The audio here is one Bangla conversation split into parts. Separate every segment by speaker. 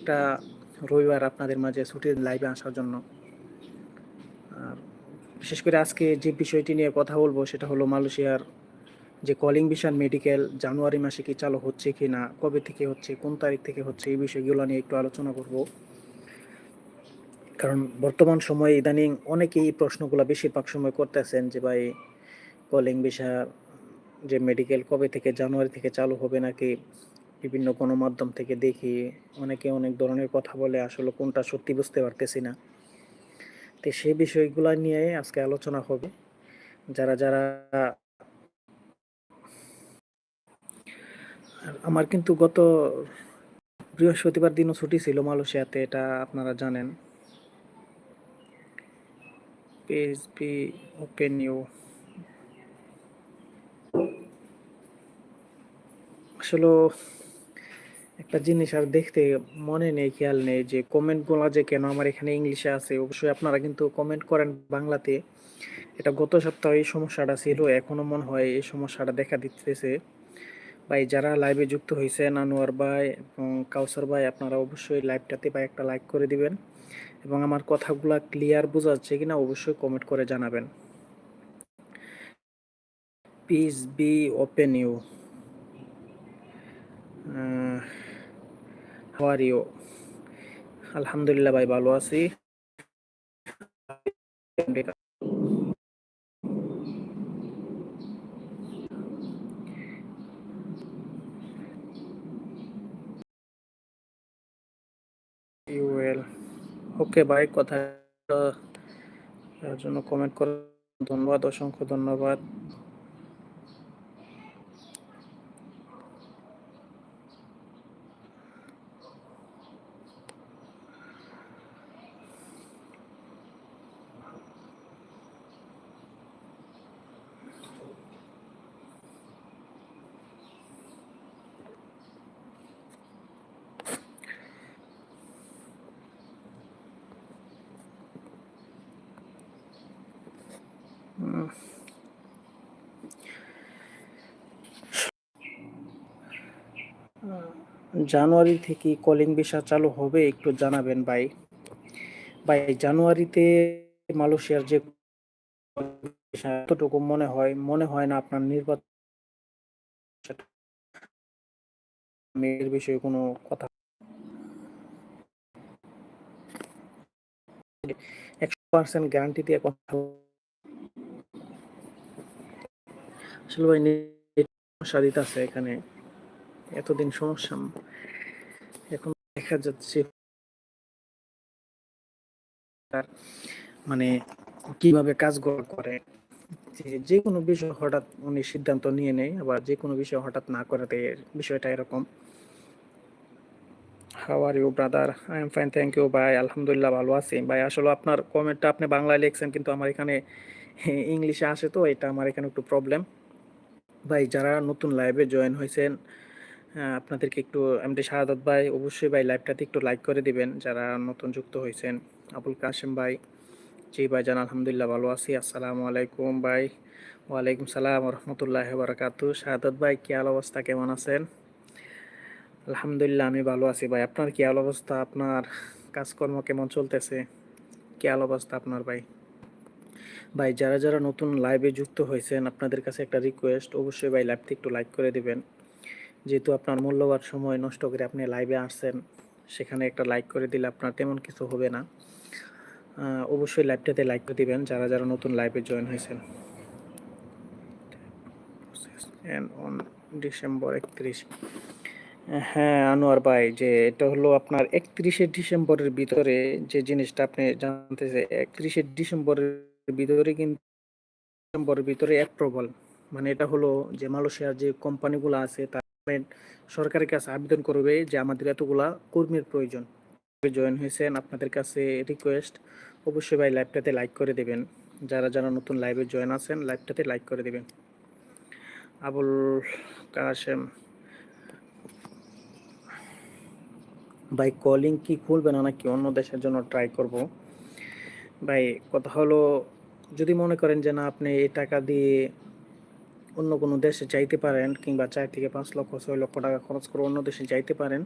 Speaker 1: একটা রবিবার আপনাদের মাঝে ছুটির লাইভে আসার জন্য। আর বিশেষ করে আজকে যে বিষয়টি নিয়ে কথা বলব, সেটা হলো মালয়েশিয়ার যে কলিং ভিশন মেডিকেল জানুয়ারি মাসে কি চালু হচ্ছে কি না কবে থেকে হচ্ছে, কোন তারিখ থেকে হচ্ছে, এই বিষয়গুলো নিয়ে একটু আলোচনা করব। কারণ বর্তমান সময়ে ইদানিং অনেকেই এই প্রশ্নগুলো বেশিরভাগ সময় করতেছেন যে, ভাই কলিং ভিসা যে মেডিকেল কবে থেকে, জানুয়ারি থেকে চালু হবে নাকি বিভিন্ন গণমাধ্যম থেকে দেখি, অনেকে অনেক ধরনের কথা বলে, আসলে কোনটা সত্যি বুঝতে পারতেছি না। তো সেই বিষয়গুলো নিয়ে আজকে আলোচনা হবে। যারা যারা আমার কিন্তু গত বৃহস্পতিবার দিনও ছুটি ছিল মালয়েশিয়াতে, এটা আপনারা জানেন। পিএইচপি ওপেন ইউ আসলে একটা জিনিস আর দেখতে মনে নেই, খেয়াল নেই যে কমেন্টগুলো যে কেন আমার এখানে ইংলিশে আছে, অবশ্যই আপনারা কিন্তু কমেন্ট করেন বাংলাতে। এটা গত সপ্তাহে এই সমস্যাটা ছিল, এখনও মনে হয় এই সমস্যাটা দেখা দিতেছে। ভাই, যারা লাইভে যুক্ত হয়েছেন আনোয়ার ভাই এবং কাউসার ভাই, আপনারা অবশ্যই লাইভটাতে বা একটা লাইক করে দিবেন এবং আমার কথাগুলো ক্লিয়ার বোঝাচ্ছে কিনা অবশ্যই কমেন্ট করে জানাবেন। পিস বি ওপেন ইউ আলহামদুলিল্লাহ ভাই ভালো আছি। ওকে ভাই কথা জন্য কমেন্ট করার ধন্যবাদ অসংখ্য ধন্যবাদ। জানুয়ারি থেকে কলিং ভিসা চালু হবে, একটু জানাবেন ভাই। ভাই, জানুয়ারিতে মালয়েশিয়ার যে এতটুকু মনে হয় মনে হয় না আপনার নির্বাচন এর বিষয়ে কোনো কথা। একশো পার্সেন্ট গ্যারান্টি দিয়ে কথা আসলে ভাই সমস্যা দিতেছে এখানে। এতদিন সমস্যা। এখন দেখা যাচ্ছে মানে কীভাবে কাজগুলো করে। যে কোনো বিষয় হঠাৎ উনি সিদ্ধান্ত নিয়ে নেয়, আবার যে কোনো বিষয় হঠাৎ না করাতে বিষয়টা এরকম। How are you brother I am fine thank you ভাই আলহামদুলিল্লাহ ভালো আছি। ভাই, আসলে আপনার কমেন্টটা আপনি বাংলায় লিখছেন, কিন্তু আমার এখানে ইংলিশে আসে তো, এটা আমার এখানে একটু প্রবলেম ভাই, যারা নতুন লাইভে জয়েন হয়েছেন আপনাদেরকে একটু এমডি শাহাদত ভাই, অবশ্যই ভাই লাইভটাতে একটু লাইক করে দিবেন, যারা নতুন যুক্ত হয়েছেন। আবুল কাশেম ভাই, জি ভাই, জান, আলহামদুলিল্লাহ ভালো আছি, আসসালামু আলাইকুম ভাই। ওয়ালাইকুম সালাম রহমতুল্লাহ বারাকাতু। শাহাদত ভাই, কি আল অবস্থা, কেমন আছেন? আলহামদুলিল্লাহ, আমি ভালো আছি ভাই। আপনার কি আল অবস্থা? আপনার কাজকর্ম কেমন চলতেছে? কি আল অবস্থা আপনার ভাই? ভাই, যারা যারা নতুন লাইভে যুক্ত হয়েছেন, আপনাদের কাছে একটা রিকোয়েস্ট অবশ্যই ভাই লাইভটি একটু লাইক করে দিবেন। যেহেতু আপনার মূল্যবান সময় নষ্ট করে আপনি লাইভে আসছেন, সেখানে একটা লাইক করে দিলে আপনার তেমন কিছু হবে না। অবশ্যই লাইভটাতে লাইক করে দিবেন, যারা যারা নতুন লাইভে জয়েন হয়েছেন। ডিসেম্বর একত্রিশ। হ্যাঁ আনোয়ার ভাই, যে এটা হলো আপনার একত্রিশে ডিসেম্বরের ভিতরে যে জিনিসটা আপনি জানতে চাই, একত্রিশে ডিসেম্বরের ভিতরে কিন্তু ডিসেম্বরের ভিতরে অ্যাপ্রুভাল মানে এটা হলো যে মালয়েশিয়ার যে কোম্পানিগুলো আছে, তার সরকারের কাছে আবেদন করবে যে আমাদের এতগুলা কর্মীর প্রয়োজন। জয়েন হয়েছেন, আপনাদের কাছে রিকোয়েস্ট অবশ্যই ভাই লাইভটাতে লাইক করে দেবেন। যারা যারা নতুন লাইভে জয়েন আছেন লাইভটাতে লাইক করে দেবেন। আবুল কাসেম ভাই কলিং কি খুলবে না নাকি অন্য দেশের জন্য ট্রাই করব? ভাই, কথা হলো, যদি মনে করেন যে না, আপনি এই টাকা দিয়ে অন্য কোনো দেশে যাইতে পারেন কিংবা চার থেকে পাঁচ লক্ষ, ছয় লক্ষ টাকা খরচ করে অন্য দেশে যাইতে পারেন,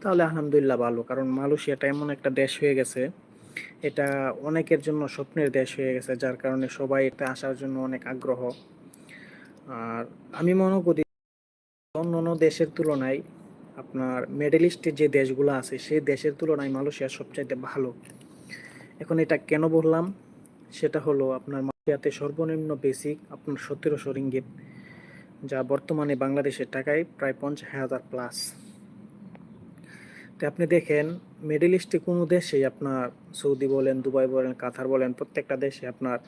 Speaker 1: তাহলে আলহামদুলিল্লাহ ভালো। কারণ মালয়েশিয়াটা এমন একটা দেশ হয়ে গেছে, এটা অনেকের জন্য স্বপ্নের দেশ হয়ে গেছে, যার কারণে সবাই এটা আসার জন্য অনেক আগ্রহ। আর আমি মনে করি অন্য অন্য দেশের তুলনায় আপনার মিডল ইস্টের যে দেশগুলো আছে, সেই দেশের তুলনায় মালয়েশিয়া সবচাইতে ভালো। এখন এটা কেন বললাম? সেটা হলো আপনার মালয়েশিয়াতে সর্বনিম্ন বেসিক আপনার সতেরোশো রিঙ্গিত যা বর্তমানে বাংলাদেশের টাকায় প্রায় পঞ্চাশ হাজার প্লাস তো আপনি দেখেন মিডল ইস্টে কোনো দেশে আপনার সৌদি বলেন দুবাই বলেন কাতার বলেন, প্রত্যেকটা দেশে আপনার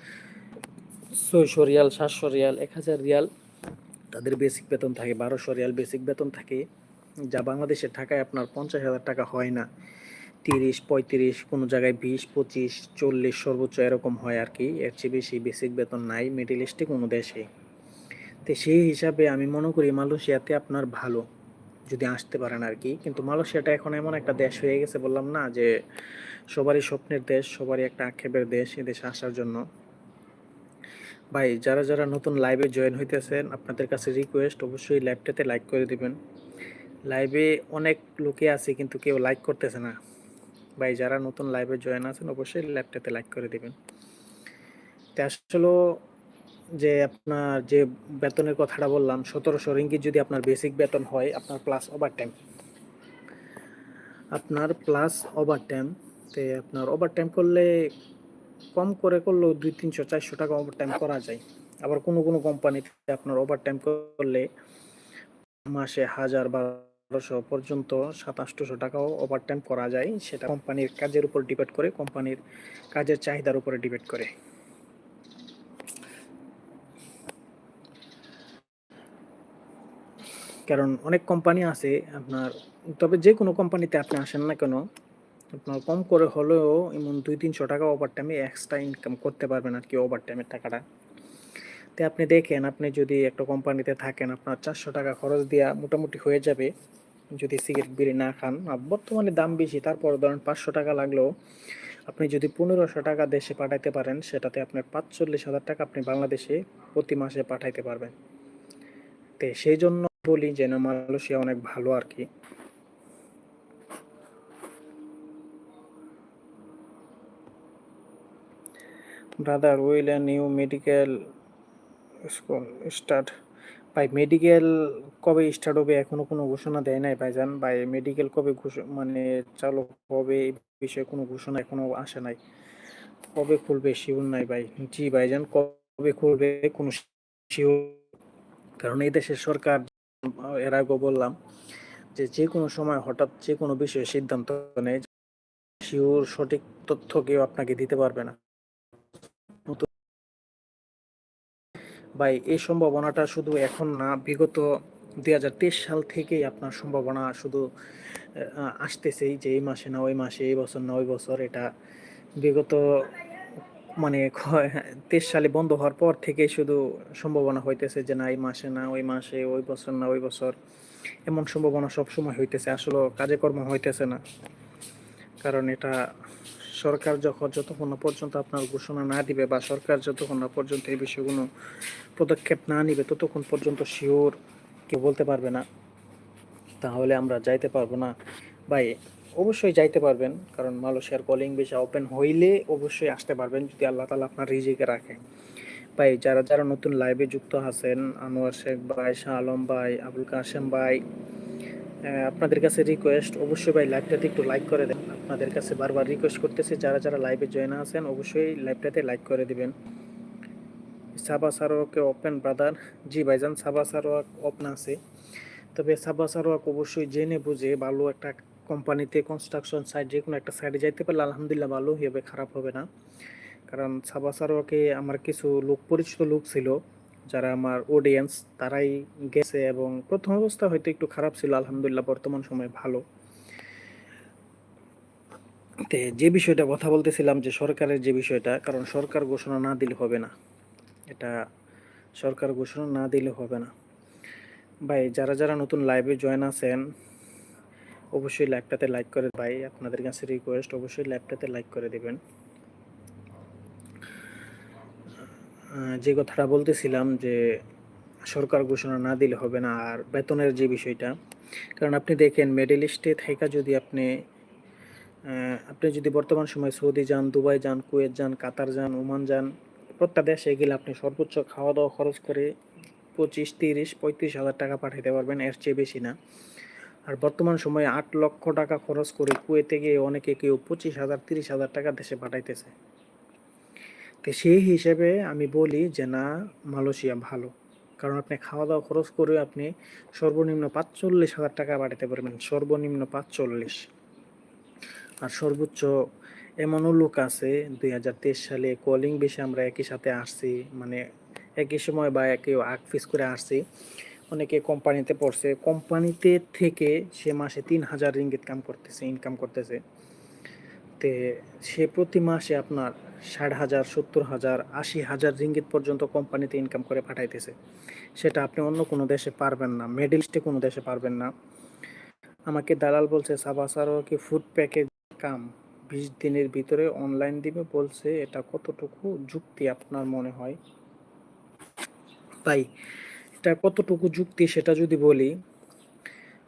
Speaker 1: ছয়শো রিয়াল, সাতশো রিয়াল, এক হাজার রিয়াল তাদের বেসিক বেতন থাকে, বারোশো রিয়াল বেসিক বেতন থাকে, যা বাংলাদেশের টাকায় আপনার পঞ্চাশ হাজার টাকা হয় না। তিরিশ, পঁয়ত্রিশ, কোনো জায়গায় বিশ, পঁচিশ, চল্লিশ সর্বোচ্চ এরকম হয় আর কি এর চেয়ে বেশি বেসিক বেতন নাই মিডিল ইস্টে কোনো দেশে তো সেই হিসাবে আমি মনে করি মালয়েশিয়াতে আপনার ভালো, যদি আসতে পারেন আর কি কিন্তু মালয়েশিয়াটা এখন এমন একটা দেশ হয়ে গেছে বললাম না, যে সবারই স্বপ্নের দেশ, সবারই একটা আক্ষেপের দেশ এ দেশে আসার জন্য। ভাই, যারা যারা নতুন লাইভে জয়েন হইতেছেন, আপনাদের কাছে রিকোয়েস্ট অবশ্যই লাইভটাতে লাইক করে দিবেন। লাইভে অনেক লোকে আছে, কিন্তু কেউ লাইক করতেছে না। ভাই, যারা নতুন লাইভে জয়েন আছেন, অবশ্যই লাইভটাতে লাইক করে দিবেন। তো আসলে যে আপনার যে বেতনের কথাটা বললাম, সতেরোশো রিঙ্গিত যদি আপনার বেসিক বেতন হয়, আপনার প্লাস ওভার টাইম আপনার প্লাস ওভার টাইম তে আপনার ওভার টাইম করলে কম করে করলেও দুই, তিনশো, চারশো টাকা ওভার টাইম করা যায়। আবার কোনো কোনো কোম্পানিতে আপনার ওভার টাইম করলে মাসে হাজার বারোশো পর্যন্ত সাতাশশো টাকাও ওভার টাইম করা যায়। সেটা কোম্পানির কাজের উপর ডিপেন্ড করে কোম্পানির কাজের চাহিদার উপরে ডিপেন্ড করে। কারণ অনেক কোম্পানি আছে আপনার, তবে যে কোনো কোম্পানিতে আপনি আসেন না কেন, আপনার কম করে হলেও এমন দুই তিনশো টাকা ওভার টাইমে এক্সট্রা ইনকাম করতে পারবেন আর কি ওভার টাইমের টাকাটা। তো আপনি দেখেন, আপনি যদি একটা কোম্পানিতে থাকেন, আপনার চারশো টাকা খরচ দেওয়া মোটামুটি হয়ে যাবে, যদি সিগারেট বিড়ি না খান। বর্তমানে দাম বেশি তারপর ধরেন পাঁচশো টাকা লাগলেও আপনি যদি পনেরোশো টাকা দেশে পাঠাইতে পারেন, সেটাতে আপনার পাঁচচল্লিশ হাজার টাকা আপনি বাংলাদেশে প্রতি মাসে পাঠাইতে পারবেন। তো সেই জন্য বলি যেন মালয়েশিয়া অনেক ভালো আর কি। Brother, will a new medical school start. ভাই মেডিকেল কবে স্টার্ট হবে এখনও কোনো ঘোষণা দেয় নাই ভাইজান। ভাই মেডিকেল কবে মানে চালু হবে এই বিষয়ে কোনো ঘোষণা এখনও আসে নাই। কবে খুলবে শিওর নাই ভাই। জি ভাইজান, কবে খুলবে কোনো শিওর কারণ এই দেশের সরকার, এর আগেও বললাম যে যে কোনো সময় হঠাৎ যে কোনো বিষয়ে সিদ্ধান্ত নেয় শিওর সঠিক তথ্য কেউ আপনাকে দিতে পারবে না। ভাই, এই সম্ভাবনাটা শুধু এখন না, বিগত দুই হাজার তেইশ সাল থেকেই আপনার সম্ভাবনা শুধু আসতেছেই যে এই মাসে না, ওই মাসে, এই বছর না, ওই বছর। এটা বিগত মানে তেইশ সালে বন্ধ হওয়ার পর থেকে শুধু সম্ভাবনা হইতেছে যে না, এই মাসে না, ওই মাসে, ওই বছর না, ওই বছর। এমন সম্ভাবনা সবসময় হইতেছে আসলে কাজে কর্ম হইতেছে না। কারণ এটা সরকার যখন যতক্ষণ পর্যন্ত আপনার ঘোষণা না দিবে বা সরকার যতক্ষণ না পর্যন্ত এই বিষয়ে কোনো পদক্ষেপ না নিবে, ততক্ষণ পর্যন্ত শিওর কেউ বলতে পারবে না। তাহলে আমরা যাইতে পারব না। ভাই, অবশ্যই যাইতে পারবেন, কারণ মালয়েশিয়ার কলিং ভিসা ওপেন হইলে অবশ্যই আসতে পারবেন যদি আল্লাহ তালা আপনার রিজিকে রাখে। ভাই, যারা যারা নতুন লাইভে যুক্ত আছেন, আনোয়ার শেখ ভাই, শাহ আলম ভাই, আবুল কাশেম ভাই আপনাদের কাছে রিকোয়েস্ট অবশ্যই ভাই লাইভটাতে একটু লাইক করে দেন। আপনাদের কাছে বারবার রিকোয়েস্ট করতেছি, যারা যারা লাইভে জয়েন আছেন, অবশ্যই লাইভটাতে লাইক করে দিবেন। সাবা সারোয়াকে ওপেন ব্রাদার জি ভাইজান, সাবা সারোয়াক ওপেন আছে। তবে সাবা সারোয়াক অবশ্যই জেনে বুঝে ভালো একটা কোম্পানিতে কনস্ট্রাকশন সাইট যে কোনো একটা সাইডে যাইতে পারলে আলহামদুলিল্লাহ ভালো হবে খারাপ হবে না। কারণ সাবা সারোয়াকে আমার কিছু লোক, পরিচিত লোক ছিল। যারা আমার অডিয়েন্স তারাই গেছে এবং প্রথম অবস্থা হয়তো একটু খারাপ ছিল, আলহামদুলিল্লাহ বর্তমান সময় ভালো। তে যে বিষয়টা কথা বলতেছিলাম যে সরকারের যে বিষয়টা, কারণ সরকার ঘোষণা না দিলে হবে না। এটা সরকার ঘোষণা না দিলে হবে না। ভাই, যারা যারা নতুন লাইভে জয়েন আছেন, অবশ্যই লাইভটাতে লাইক করে, ভাই, আপনাদের কাছে রিকোয়েস্ট অবশ্যই লাইভটাতে লাইক করে দিবেন। যে কথাটা বলতেছিলাম যে সরকার ঘোষণা না দিলে হবে না আর বেতনের যে বিষয়টা, কারণ আপনি দেখেন মিডল ইস্টে থাকা যদি আপনি আপনি যদি বর্তমান সময় সৌদি যান, দুবাই যান, কুয়েত যান, কাতার যান, ওমান যান, প্রত্যেক দেশে গেলে আপনি সর্বোচ্চ খাওয়া দাওয়া খরচ করে পঁচিশ, তিরিশ, পঁয়ত্রিশ হাজার টাকা পাঠাতে পারবেন, এর চেয়ে বেশি না। আর বর্তমান সময়ে আট লক্ষ টাকা খরচ করে কুয়েতে গিয়ে অনেকে কেউ পঁচিশ হাজার, তিরিশ হাজার টাকা দেশে পাঠাইতেছে। তো সেই হিসেবে আমি বলি যে না, মালয়েশিয়া ভালো। কারণ আপনি খাওয়া দাওয়া খরচ করে আপনি সর্বনিম্ন পাঁচচল্লিশ হাজার টাকা পাঠাতে পারবেন, সর্বনিম্ন পাঁচচল্লিশ। আর সর্বোচ্চ এমনও লোক আছে, দুই হাজার তেইশ সালে কলিং বেশি আমরা একই সাথে আসছি মানে একই সময় বা একই আগ ফিস করে আসছি। অনেকে কোম্পানিতে পড়ছে, কোম্পানিতে থেকে সে মাসে তিন হাজার রিঙ্গিত কাম করতেছে ইনকাম করতেছে। তে সে প্রতি মাসে আপনার ষাট হাজার, সত্তর হাজার, আশি হাজার রিঙ্গিত পর্যন্ত কোম্পানিতে ইনকাম করে পাঠাইতেছে। সেটা আপনি অন্য কোনো দেশে পারবেন না মিডল ইস্টে কোনো দেশে পারবেন না। আমাকে দালাল বলছে সাবাসারও কি ফুড প্যাকেজ কাম বিশ দিনের ভিতরে অনলাইন দিবে? বলছে, এটা কতটুকু যুক্তি আপনার মনে হয়? তাই, এটা কতটুকু যুক্তি সেটা যদি বলি,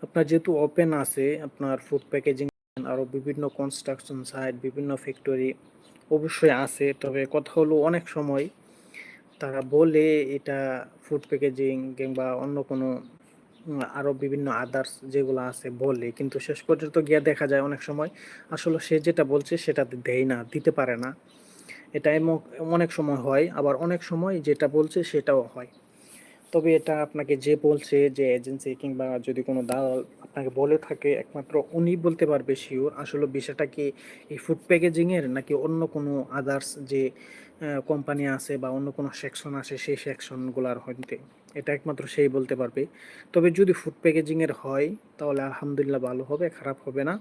Speaker 1: আপনার যেহেতু ওপেন আছে, আপনার ফুড প্যাকেজিং আরও বিভিন্ন কনস্ট্রাকশন সাইট বিভিন্ন ফ্যাক্টরি অবশ্যই আছে। তবে কথা হলো অনেক সময় তারা বলে এটা ফুড প্যাকেজিং কিংবা অন্য কোনো আরও বিভিন্ন আদার্স যেগুলো আছে বলে। কিন্তু শেষ পর্যন্ত গিয়ে দেখা যায় অনেক সময় আসলে সে যেটা বলছে সেটা দেয় না, দিতে পারে না। এটা অনেক সময় হয়। আবার অনেক সময় যেটা বলছে সেটাও হয়। তবে এটা আপনাকে যে বলছে যে এজেন্সি কিংবা যদি কোনো দালাল আপনাকে বলে থাকে, একমাত্র উনি বলতে পারবে শিওর আসলে বিষয়টা কি এই ফুড প্যাকেজিংয়ের নাকি অন্য কোনো আদার্স যে কোম্পানি আছে বা অন্য কোনো সেকশন আছে, সেই সেকশনগুলোর হইতে? এটা একমাত্র সেই বলতে পারবে। তবে যদি ফুড প্যাকেজিংয়ের হয়, তাহলে আলহামদুলিল্লাহ ভালো হবে, খারাপ হবে না।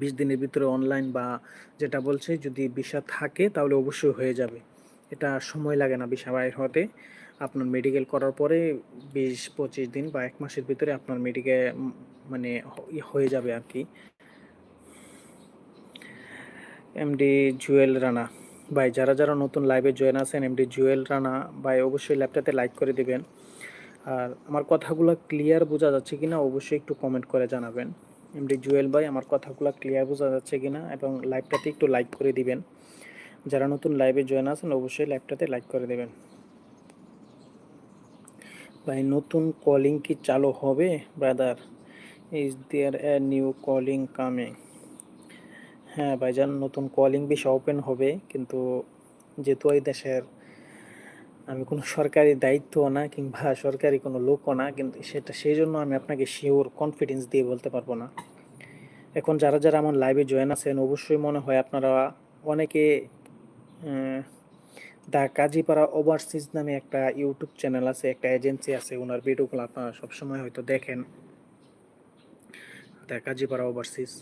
Speaker 1: বিশ দিনের ভিতরে অনলাইন বা যেটা বলছে, যদি ভিসা থাকে, তাহলে অবশ্যই হয়ে যাবে। এটা সময় লাগে না ভিসা বাইর হতে। আপনার মেডিকেল করার পরে বিশ, পঁচিশ দিন বা এক মাসের ভিতরে আপনার মেডিকেল মানে ই হয়ে যাবে আর কি। এমডি জুয়েল রানা ভাই, যারা যারা নতুন লাইভে জয়েন আছেন এমডি জুয়েল রানা ভাই, অবশ্যই ল্যাপটপে লাইক করে দিবেন। আর আমার কথাগুলো ক্লিয়ার বোঝা যাচ্ছে কিনা অবশ্যই একটু কমেন্ট করে জানাবেন। এমডি জুয়েল ভাই, আমার কথাগুলো ক্লিয়ার বোঝা যাচ্ছে কিনা এবং লাইভটাতে একটু লাইক করে দিবেন। যারা নতুন লাইভে জয়েন আছেন, অবশ্যই লাইভটাতে লাইক করে দেবেন। ভাই, নতুন কলিং কি চালু হবে brother is there a new calling coming হ্যাঁ ভাইজান, নতুন কলিং বেশ ওপেন হবে, কিন্তু যেহেতু এই দেশের আমি কোনো সরকারি দায়িত্ব না, কিংবা সরকারি কোনো লোকও না, কিন্তু সেটা, সেই জন্য আমি আপনাকে শিওর কনফিডেন্স দিয়ে বলতে পারব না। এখন যারা যারা আমার লাইভে জয়েন আছেন, অবশ্যই মনে হয় আপনারা অনেকে আহ, দা কাজীপাড়া ওভারসিজ নামে একটা ইউটিউব চ্যানেল আছে একটা এজেন্সি আছে ওনার ভিডিওগুলো আপনারা সবসময় হয়তো দেখেন। The Kazipara overseas.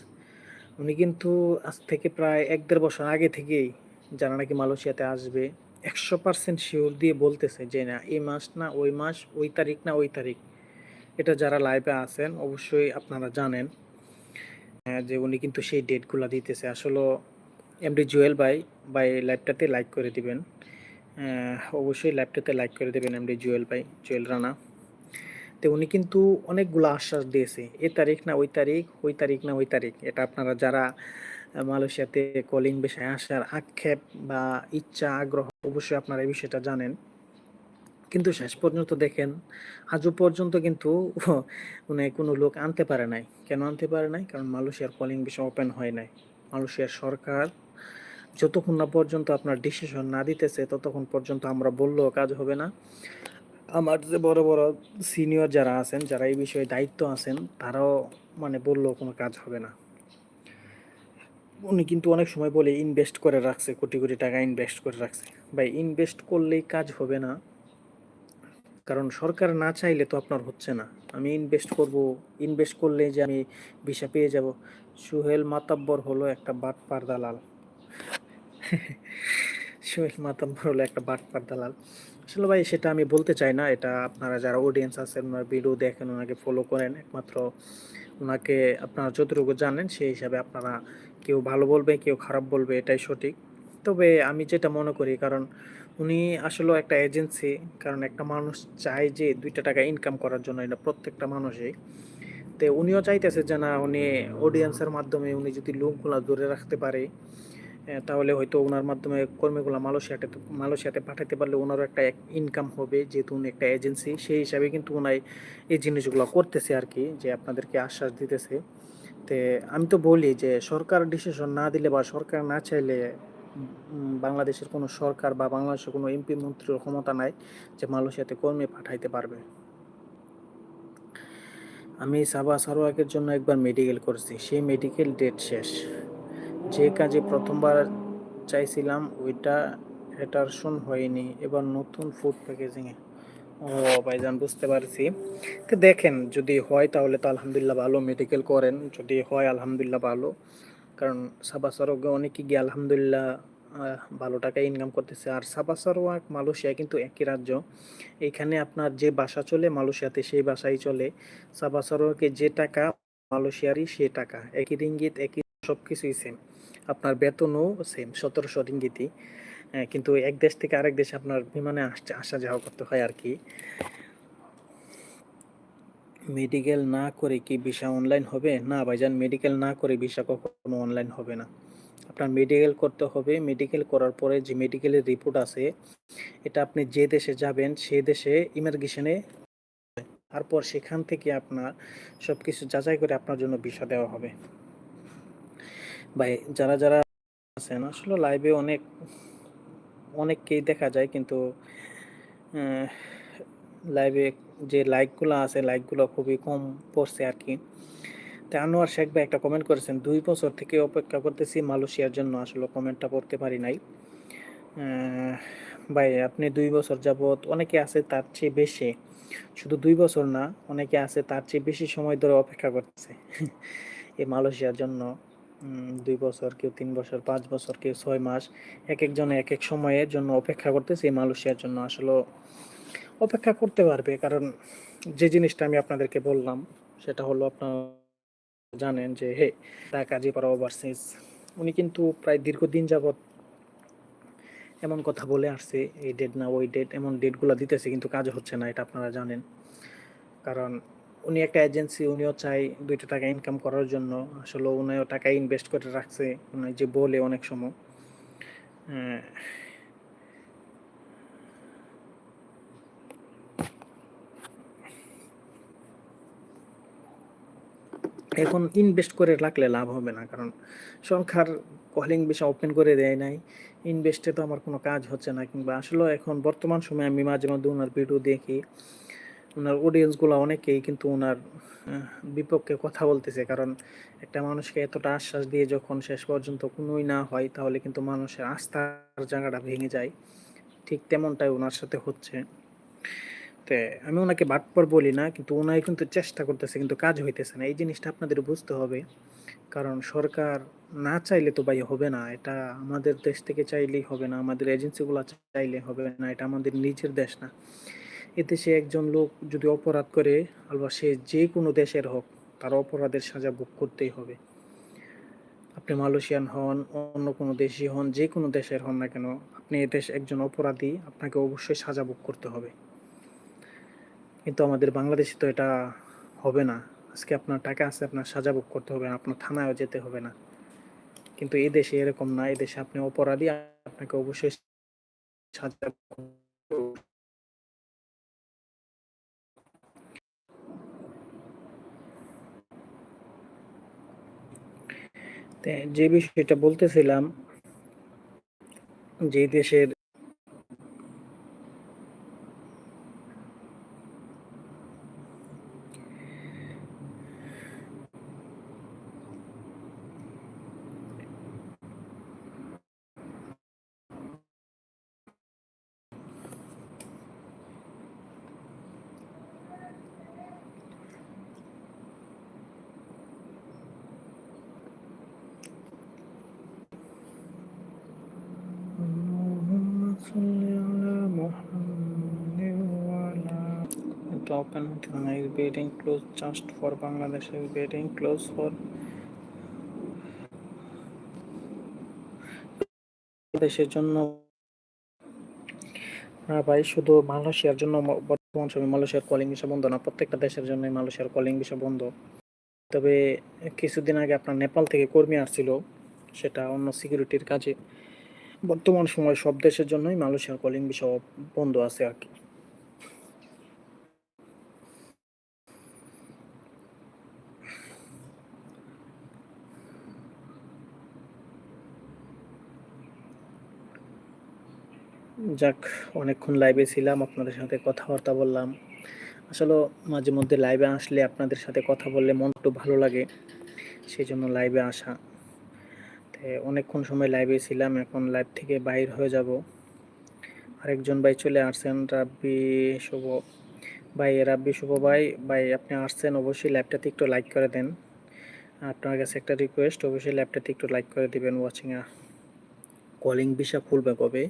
Speaker 1: উনি কিন্তু আজ থেকে প্রায় এক দেড় বছর আগে থেকেই যারা নাকি মালয়েশিয়াতে আসবে একশো পার্সেন্ট শিওর দিয়ে বলতেছে যে না এই মাস না ওই মাস ওই তারিখ না ওই তারিখ। এটা যারা লাইভে আছেন অবশ্যই আপনারা জানেন আহ, যে উনি কিন্তু সেই ডেটগুলো দিতেছে। আসলে এমডি জুয়েল ভাই ভাই লাইভটাতে লাইক করে দিবেন। অবশ্যই লাইভটাতে লাইক করে দেবেন এমডি জুয়েল ভাই জুয়েল রানা। তো উনি কিন্তু অনেকগুলো আশ্বাস দিয়েছে, এ তারিখ না ওই তারিখ ওই তারিখ না ওই তারিখ। এটা আপনারা যারা মালয়েশিয়াতে কলিং বিষয়ে আসার আক্ষেপ বা ইচ্ছা, আগ্রহ, অবশ্যই আপনারা এই বিষয়টা জানেন। কিন্তু শেষ পর্যন্ত দেখেন, আজও পর্যন্ত কিন্তু উনি কোনো লোক আনতে পারে নাই। কেন আনতে পারে নাই? কারণ মালয়েশিয়ার কলিং বিষয় ওপেন হয় নাই। মালয়েশিয়ার সরকার যতক্ষণ না পর্যন্ত আপনার ডিসিশন না দিতেছে, ততক্ষণ পর্যন্ত আমরা বললেও কাজ হবে না। আমার যে বড় বড় সিনিয়র যারা আছেন, যারা এই বিষয়ে দায়িত্ব আছেন, তারাও মানে বললেও কোনো কাজ হবে না। উনি কিন্তু অনেক সময় বলে ইনভেস্ট করে রাখছে, কোটি কোটি টাকা ইনভেস্ট করে রাখছে। ভাই ইনভেস্ট করলেই কাজ হবে না। কারণ সরকার না চাইলে তো আপনার হচ্ছে না। আমি ইনভেস্ট করব ইনভেস্ট করলে যে আমি ভিসা পেয়ে যাব। সুহেল মাতাব্বর হলো একটা বাটপার দালাল। সোহেল মাতাব্বর হলো একটা বাটপার দালাল। আসলে ভাই, সেটা আমি বলতে চাই না। এটা আপনারা যারা অডিয়েন্স আছেন, ওনার ভিডিও দেখেন, ওনাকে ফলো করেন। একমাত্র ওনাকে আপনারা যতটুকু জানেন, সেই হিসাবে আপনারা কেউ ভালো বলবে, কেউ খারাপ বলবে, এটাই সঠিক। তবে আমি যেটা মনে করি, কারণ উনি আসলে একটা এজেন্সি কারণ একটা মানুষ চায় যে দুইটা টাকা ইনকাম করার জন্য, এটা প্রত্যেকটা মানুষই। তো উনিও চাইতেছে যে না, উনি অডিয়েন্সের মাধ্যমে উনি যদি লোকগুলা ধরে রাখতে পারে তাহলে হয়তো ওনার মাধ্যমে কর্মীগুলো মালয়েশিয়াতে মালয়েশিয়াতে পাঠাতে পারলে ওনারও একটা ইনকাম হবে, যেহেতু উনি একটা এজেন্সি সেই হিসাবে কিন্তু ওনাই এই জিনিসগুলো করতেছে আর কি, যে আপনাদেরকে আশ্বাস দিতেছে। তে আমি তো বলি যে সরকার ডিসিশন না দিলে বা সরকার না চাইলে বাংলাদেশের কোনো সরকার বা বাংলাদেশের কোনো এমপি মন্ত্রীর ক্ষমতা নাই যে মালয়েশিয়াতে কর্মী পাঠাইতে পারবে। আমি সাবা সারোয়াকের জন্য একবার মেডিকেল করেছি, সেই মেডিকেল ডেট শেষ। যে কাজে প্রথমবার চাইছিলাম, ওইটা শোন হয়নি। এবার নতুন ফুড প্যাকেজিংয়ে ও ভাইজান, বুঝতে পারছি। তো দেখেন, যদি হয় তাহলে তো আলহামদুলিল্লাহ ভালো মেডিকেল করেন। যদি হয়, আলহামদুলিল্লাহ ভালো। কারণ সাবাস আরোগ্য অনেকে গিয়ে আলহামদুলিল্লাহ ভালো টাকা ইনকাম করতেছে। আর সাবাসারোয়াক মালয়েশিয়া কিন্তু একই রাজ্য। এখানে আপনার যে বাসা চলে মালয়েশিয়াতে, সেই বাসাই চলে। সাবাসারোয়াকে যে টাকা, মালয়েশিয়ারই সে টাকা। একই রিঙ্গিত, একই সব কিছুই সেম আপনার বেতনও সেম সতেরোশো রিঙ্গিতই। কিন্তু এক দেশ থেকে আরেক দেশে আপনার বিমানে আসছে, আসা যাওয়া করতে হয় আর কি। মেডিকেল না করে কি ভিসা অনলাইন হবে? না ভাইজান মেডিকেল না করে ভিসা কখনো অনলাইন হবে না। আপনার মেডিকেল করতে হবে। মেডিকেল করার পরে যে মেডিকেলের রিপোর্ট আছে, এটা আপনি যে দেশে যাবেন, সে দেশে ইমিগ্রেশনে তারপর সেখান থেকে আপনার সব কিছু যাচাই করে আপনার জন্য ভিসা দেওয়া হবে। ভাই যারা যারা আছেন, আসলে লাইভে অনেক, অনেককেই দেখা যায় কিন্তু লাইভে যে লাইকগুলো আছে লাইকগুলো খুবই কম পড়ছে আর কি। তা আনোয়ার শেখ ভাই একটা কমেন্ট করেছেন, দুই বছর থেকে অপেক্ষা করতেছি মালয়েশিয়ার জন্য, আসলে কমেন্টটা পড়তে পারি নাই। ভাই, আপনি দুই বছর যাবৎ অনেকে আছে তার চেয়ে বেশি। শুধু দুই বছর না, অনেকে আছে তার চেয়ে বেশি সময় ধরে অপেক্ষা করতেছে, এই মালয়েশিয়ার জন্য। দুই বছর কেউ তিন বছর, পাঁচ বছর, কেউ ছয় মাস, এক একজনে এক এক সময়ের জন্য অপেক্ষা করতেছে এই মালয়েশিয়ার জন্য। আসলে অপেক্ষা করতে পারবে, কারণ যে জিনিসটা আমি আপনাদেরকে বললাম, সেটা হলো আপনার জানেন যে, হে, ঢাকা জিপারা ওভারসিজ উনি কিন্তু প্রায় দীর্ঘদিন যাবৎ এমন কথা বলে আসছে, এই ডেট না, ওই ডেট এমন ডেটগুলো দিতেছে, কিন্তু কাজ হচ্ছে না, এটা আপনারা জানেন। কারণ উনি একটা এজেন্সি উনিও চাই দুইটা টাকা ইনকাম করার জন্য। আসলে উনিও টাকা ইনভেস্ট করে রাখছে, উনি যে বলে অনেক সময়। এখন ইনভেস্ট করে রাখলে লাভ হবে না, কারণ সংখ্যার কলিং বেশি ওপেন করে দেয় নাই। ইনভেস্টে তো আমার কোনো কাজ হচ্ছে না, কিংবা আসলে এখন বর্তমান সময়ে আমি মাঝে মধ্যে ওনার ভিডিও দেখি। ওনার অডিয়েন্সগুলো অনেকেই কিন্তু ওনার বিপক্ষে কথা বলতেছে। কারণ একটা মানুষকে এতটা আশ্বাস দিয়ে যখন শেষ পর্যন্ত কোনোই না হয়, তাহলে কিন্তু মানুষের আস্থার জায়গাটা ভেঙে যায়। ঠিক তেমনটাই ওনার সাথে হচ্ছে। তে আমি ওনাকে বাটপর বলি না, কিন্তু ওনাই কিন্তু চেষ্টা করতেছে, কিন্তু কাজ হইতেছে না। এই জিনিসটা আপনাদের বুঝতে হবে। কারণ সরকার না চাইলে তো ভাই হবে না। এটা আমাদের দেশ থেকে চাইলেই হবে না, আমাদের এজেন্সিগুলো চাইলে হবে না। এটা আমাদের নিজের দেশ না। এতে সে একজন লোক যদি অপরাধ করে অথবা সে যে কোনো দেশের হোক, তার অপরাধের সাজা ভোগ করতেই হবে। আপনি মালয়েশিয়ান হন, অন্য কোনো দেশি হন, যে কোনো দেশের হন না কেন, আপনি এদেশ একজন অপরাধী, আপনাকে অবশ্যই সাজা ভোগ করতে হবে। কিন্তু আমাদের বাংলাদেশে তো এটা হবে না। আজকে আপনার টাকা আছে, আপনার সাজা ভোগ করতে হবে না, আপনার থানায়ও যেতে হবে না। কিন্তু এই দেশে এরকম না এই দেশে আপনি অপরাধী, আপনাকে অবশ্যই সাজা যে বিষয়টা বলতেছিলাম যে দেশের to open is waiting close just for Bangladesh is waiting close for দেশের জন্য। ভাই, শুধু মালয়েশিয়ার জন্য বর্তমান সময় মালয়েশিয়ার কলিং ভিসা বন্ধ না, প্রত্যেকটা দেশের জন্য মালয়েশিয়ার কলিং ভিসা বন্ধ। তবে কিছুদিন আগে আপনার নেপাল থেকে কর্মী আসছিল, সেটা অন্য সিকিউরিটির কাজে। বর্তমান সময় সব দেশের জন্যই মালয়েশিয়ার কলিং ভিসা বন্ধ আছে আর কি। যাক, অনেকক্ষণ লাইভে ছিলাম, আপনাদের সাথে কথাবার্তা বললাম। আসলে মাঝে মধ্যে লাইভে আসলে আপনাদের সাথে কথা বললে মন একটু ভালো লাগে সেই জন্য লাইভে আসা। তো অনেকক্ষণ সময় লাইভে ছিলাম, এখন লাইভ থেকে বাইর হয়ে যাব। আরেকজন ভাই চলে আসছেন, রাব্বি শুভ। ভাই, রাব্বি শুভ ভাই ভাই, আপনি আসছেন, অবশ্যই লাইভটাতে একটু লাইক করে দেন। আপনার কাছে একটা রিকোয়েস্ট অবশ্যই লাইভটাতে একটু লাইক করে দিবেন ওয়াচিং কলিং ভিসা খুলবে কবে?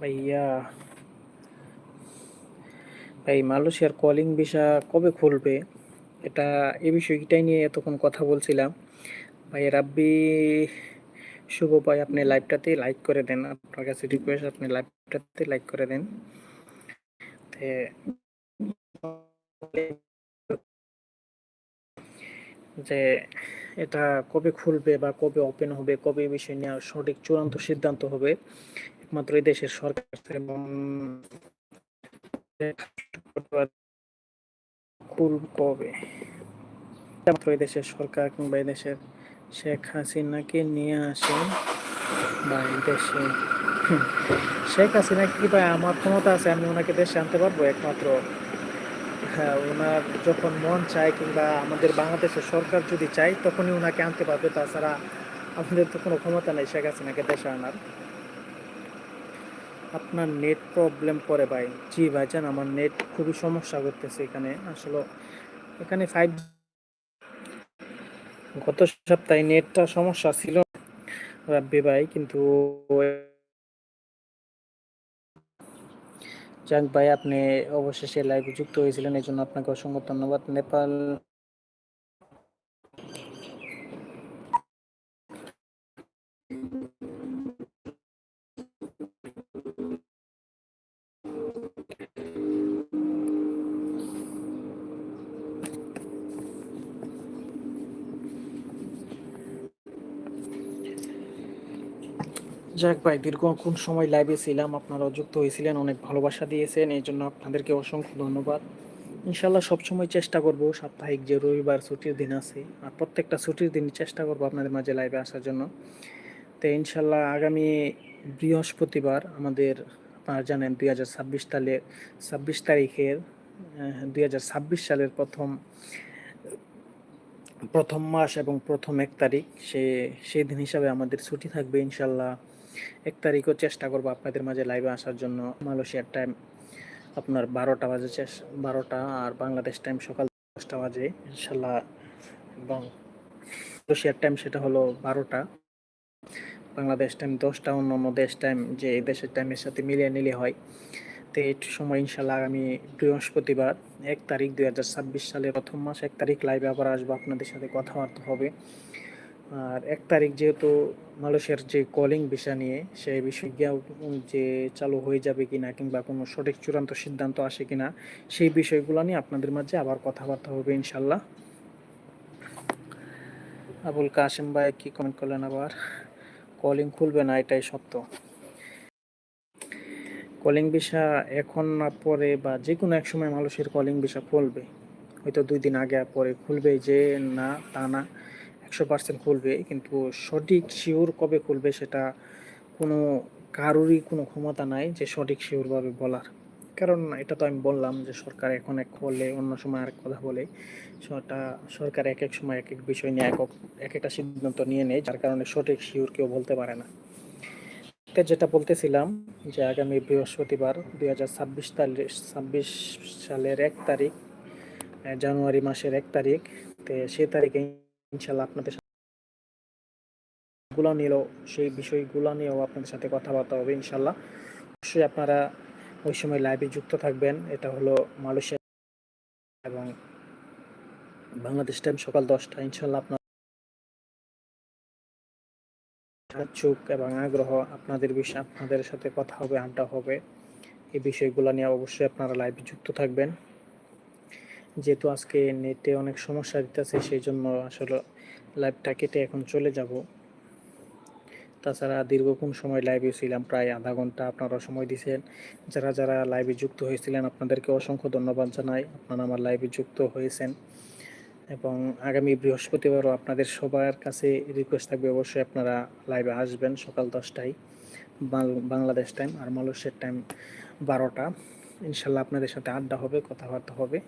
Speaker 1: ভাইয়া ভাই মালয়েশিয়ার কলিং ভিসা কবে খুলবে? এটা এই বিষয়টাই নিয়ে এতক্ষণ কথা বলছিলাম। ভাই, রাব্বি, শুভ ভাই আপনি লাইভটাতে লাইক করে দেন। আপনার কাছে রিকোয়েস্ট আপনি লাইভটাতে লাইক করে দেন। যে এটা কবে খুলবে বা কবে ওপেন হবে, কবে এই বিষয় নিয়ে সঠিক চূড়ান্ত সিদ্ধান্ত হবে, একমাত্র এই দেশের সরকার কবে? একমাত্র এই দেশের সরকার কিংবা এই দেশের শেখ হাসিনাকে নিয়ে আসেন বা এই দেশে। শেখ হাসিনা কি ভাই আমার ক্ষমতা আছে, আমি ওনাকে দেশে আনতে পারব একমাত্র? ওনার যখন মন চায় কিংবা আমাদের বাংলাদেশের সরকার যদি চায়, তখনই ওনাকে আনতে পারবে। তাছাড়া আমাদের তো কোনো ক্ষমতা নেই, শেখ হাসিনাকে দেশে আনার। আপনার নেট প্রবলেম করে ভাই। জি ভাইজান আমার নেট খুবই সমস্যা করতেছে এখানে। আসলে এখানে ফাইভ গত সপ্তাহে নেটটা সমস্যা ছিল। রাব্বি ভাই, কিন্তু যাক ভাই আপনি অবশেষে লাইভে যুক্ত হয়েছিলেন এই জন্য আপনাকে অসংখ্য ধন্যবাদ। নেপাল যাক ভাই, দীর্ঘক্ষণ সময় লাইভে ছিলাম, আপনারা যুক্ত হয়েছিলেন, অনেক ভালোবাসা দিয়েছেন, এই জন্য আপনাদেরকে অসংখ্য ধন্যবাদ। ইনশাল্লাহ সবসময় চেষ্টা করব, সাপ্তাহিক যে রবিবার ছুটির দিন আছে, আর প্রত্যেকটা ছুটির দিন চেষ্টা করব আপনাদের মাঝে লাইভে আসার জন্য। তো ইনশাল্লাহ আগামী বৃহস্পতিবার আমাদের, আপনারা জানেন, দুই হাজার ছাব্বিশ সালের ছাব্বিশ তারিখের দুই হাজার ছাব্বিশ সালের প্রথম প্রথম মাস এবং প্রথম এক তারিখ, সে, সেই দিন হিসাবে আমাদের ছুটি থাকবে ইনশাল্লাহ এক তারিখও চেষ্টা করব আপনাদের মাঝে লাইভে আসার জন্য। মালয়েশিয়ার টাইম আপনার বারোটা বাজে বারোটা আর বাংলাদেশ টাইম সকাল দশটা বাজে, ইনশাল্লাহ। এবং মালয়েশিয়ার টাইম সেটা হলো বারোটা। বাংলাদেশ টাইম দশটা, অন্য অন্য দেশ টাইম যে দেশের টাইমের সাথে মিলিয়ে নিলে হয়। তো এই সময় ইনশাল্লাহ আগামী বৃহস্পতিবার, এক তারিখ দুই হাজার ছাব্বিশ সালের প্রথম মাস, এক তারিখ লাইভে আবার আসব, আপনাদের সাথে কথাবার্তা হবে। আর এক তারিখ যেহেতু মালয়েশিয়ার যে কলিং ভিসা নিয়ে সেই বিষয় যে চালু হয়ে যাবে কিনা কিংবা কোনো সঠিক চূড়ান্ত সিদ্ধান্ত আসে কিনা, সেই বিষয়গুলো নিয়ে আপনাদের মাঝে আবার কথাবার্তা হবে ইনশাল্লাহ। আবুল কাসেম ভাই কি কমেন্ট করলেন আবার? কলিং খুলবে না, এটাই সত্য। কলিং ভিসা এখন না পরে বা যে কোনো এক সময় মানুষের কলিং ভিসা খুলবে। হয়তো দুই দিন আগে পরে খুলবে যে না, তা না। একশো পার্সেন্ট খুলবে, কিন্তু সঠিক শিওর কবে খুলবে সেটা কোনো কারোরই কোনো ক্ষমতা নাই যে সঠিক শিওরভাবে বলার। কারণ এটা তো আমি বললাম যে সরকার এখন এক বলে অন্য সময় আরেক কথা বলে, সেটা সরকার এক এক সময় এক এক বিষয় নিয়ে এক এক একটা সিদ্ধান্ত নিয়ে নেয়, যার কারণে সঠিক শিওর কেউ বলতে পারে না। যেটা বলতেছিলাম যে আগামী বৃহস্পতিবার দুই হাজার ছাব্বিশ তারিখ, ছাব্বিশ সালের এক তারিখ জানুয়ারি মাসের এক তারিখ, তো সেই তারিখে ইনশাল্লাহ আপনাদের সাথে নিয়েও সেই বিষয়গুলো নিয়েও আপনাদের সাথে কথাবার্তা হবে ইনশাল্লাহ অবশ্যই আপনারা ওই সময় লাইভে যুক্ত থাকবেন। এটা হলো মালয়েশিয়া এবং বাংলাদেশ টাইম সকাল দশটা। ইনশাল্লাহ আপনার ইচ্ছুক এবং আগ্রহ আপনাদের বিষয়ে আপনাদের সাথে কথা হবে, আড্ডা হবে, এই বিষয়গুলো নিয়ে অবশ্যই আপনারা লাইভে যুক্ত থাকবেন। যেহেতু আজকে নেটে অনেক সমস্যা দিতেছে সেই জন্য আসলে লাইভটা কেটে এখন চলে যাব। তাছাড়া দীর্ঘক্ষণ সময় লাইভে ছিলাম, প্রায় আধা ঘণ্টা আপনারা সময় দিয়েছেন যারা যারা লাইভে যুক্ত হয়েছিলেন, আপনাদেরকে অসংখ্য ধন্যবাদ জানাই। আপনারা আমার লাইভে যুক্ত হয়েছেন। এবং আগামী বৃহস্পতিবারও আপনাদের সবার কাছে রিকোয়েস্ট থাকবে, অবশ্যই আপনারা লাইভে আসবেন সকাল দশটায় বাংলাদেশ টাইম আর মালয়েশিয়ার টাইম বারোটা। ইনশাল্লাহ আপনাদের সাথে আড্ডা হবে, কথাবার্তা হবে।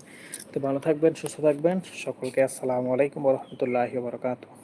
Speaker 1: তো ভালো থাকবেন, সুস্থ থাকবেন। সকলকে আসসালামু আলাইকুম রহমতুল্লাহি বারকাতুহ।